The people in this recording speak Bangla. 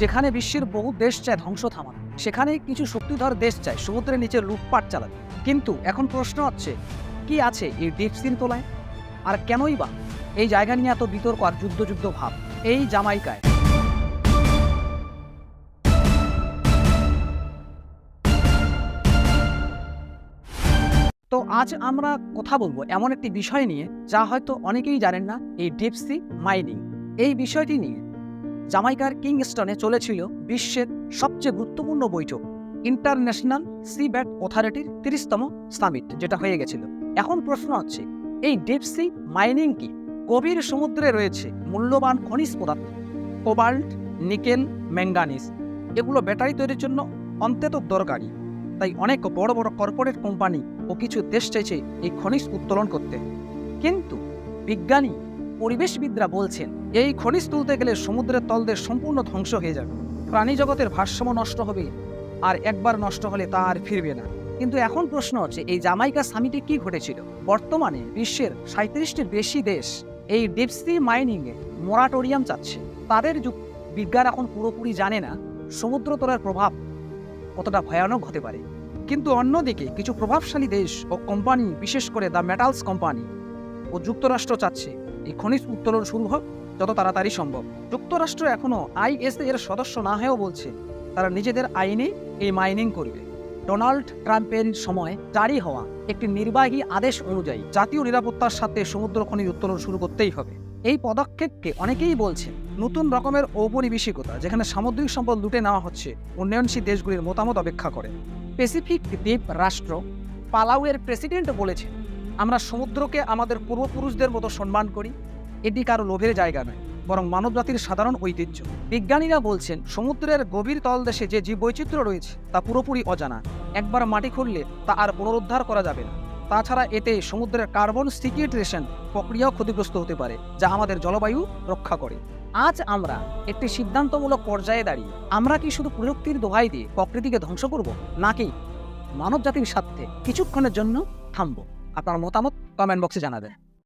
যেখানে বিশ্বের বহু দেশ চায় ধ্বংস থামানো সেখানে কিছু শক্তিধর দেশ চায় সমুদ্রের নিচে লুটপাট চালাতে কিন্তু এখন প্রশ্ন হচ্ছে, কি আছে এই ডিপসির তোলায়? আর কেনই বা? এই জায়গা নিয়ে এত বিতর্ক আর যুদ্ধ যুদ্ধ ভাব, এই জামাইকায়। তো আজ আমরা কথা বলব এমন একটি বিষয় নিয়ে, যা হয়তো অনেকেই জানেন না, এই ডিপসি মাইনিং এই বিষয়টি নিয়ে। জামাইকার কিংস্টনে চলেছিল বিশ্বের সবচেয়ে গুরুত্বপূর্ণ বৈঠক, ইন্টারন্যাশনাল সি ব্যাট অথরিটির তিরিশতম সামিট, যেটা হয়ে গেছিল। এখন প্রশ্ন হচ্ছে এই ডিপসি মাইনিং কি? গভীর সমুদ্রে রয়েছে মূল্যবান খনিজ পদার্থ, কোবাল্ট, নিকেল ম্যাঙ্গানিজ এগুলো ব্যাটারি তৈরির জন্য অন্তত দরকারি। তাই অনেক বড় বড় কর্পোরেট কোম্পানি ও কিছু দেশ চাইছে এই খনিজ উত্তোলন করতে। কিন্তু বিজ্ঞানী পরিবেশবিদরা বলছেন, এই খনিজ তুলতে গেলে সমুদ্রের তলদের সম্পূর্ণ ধ্বংস হয়ে যাবে। প্রাণী জগতের ভারসাম্য নষ্ট হবে আর একবার নষ্ট হলে তা আর ফিরবে না। কিন্তু এখন প্রশ্ন হচ্ছে, এই জামাইকা সামিটে কি ঘটেছিল? বর্তমানে বিশ্বের সাঁত্রিশটির বেশি দেশ এই ডিপসি মাইনিংয়ে মোরাটোরিয়াম চাচ্ছে। তাদের যুগ বিজ্ঞান এখন পুরোপুরি জানে না সমুদ্র তলার প্রভাব কতটা ভয়ানক হতে পারে। কিন্তু অন্যদিকে কিছু প্রভাবশালী দেশ ও কোম্পানি, বিশেষ করে দ্য মেটালস কোম্পানি ও যুক্তরাষ্ট্র চাচ্ছে এই খনিজ উত্তোলন শুরু হোক যত তাড়াতাড়ি সম্ভব। যুক্তরাষ্ট্র এখনও আইএসএ এর সদস্য না হয়েও বলছে, তারা নিজেদের আইনে এই মাইনিং করবে। ডোনাল্ড ট্রাম্পের সময় জারি হওয়া একটি নির্বাহী আদেশ অনুযায়ী জাতীয় নিরাপত্তার সাথে সমুদ্র খনিজ উত্তোলন শুরু করতেই হবে। এই পদক্ষেপকে অনেকেই বলছেন নতুন রকমের ঔপনিবেশিকতা, যেখানে সামুদ্রিক সম্পদ লুটে নেওয়া হচ্ছে, উন্নয়নশীল দেশগুলির মতামত অপেক্ষা করে। প্যাসিফিক দ্বীপ রাষ্ট্র পালাউয়ের প্রেসিডেন্ট বলেছেন আমরা সমুদ্রকে আমাদের পূর্বপুরুষদের মতো সম্মান করি, এটি কারও লোভের জায়গা নয়, বরং মানবজাতির সাধারণ ঐতিহ্য। বিজ্ঞানীরা বলছেন, সমুদ্রের গভীর তলদেশে যে জীববৈচিত্র্য রয়েছে, তা পুরোপুরি অজানা। একবার মাটি খুললে তা আর পুনরুদ্ধার করা যাবে না। তাছাড়া এতে সমুদ্রের কার্বন সিকিউট্রেশন প্রক্রিয়াও ক্ষতিগ্রস্ত হতে পারে, যা আমাদের জলবায়ু রক্ষা করে। আজ আমরা একটি সিদ্ধান্তমূলক পর্যায়ে দাঁড়িয়ে, আমরা কি শুধু প্রযুক্তির দোহাই দিয়ে প্রকৃতিকে ধ্বংস করব, নাকি মানব জাতির স্বার্থে কিছুক্ষণের জন্য থামবো? আপনার মতামত কমেন্ট বক্সে জানাবেন।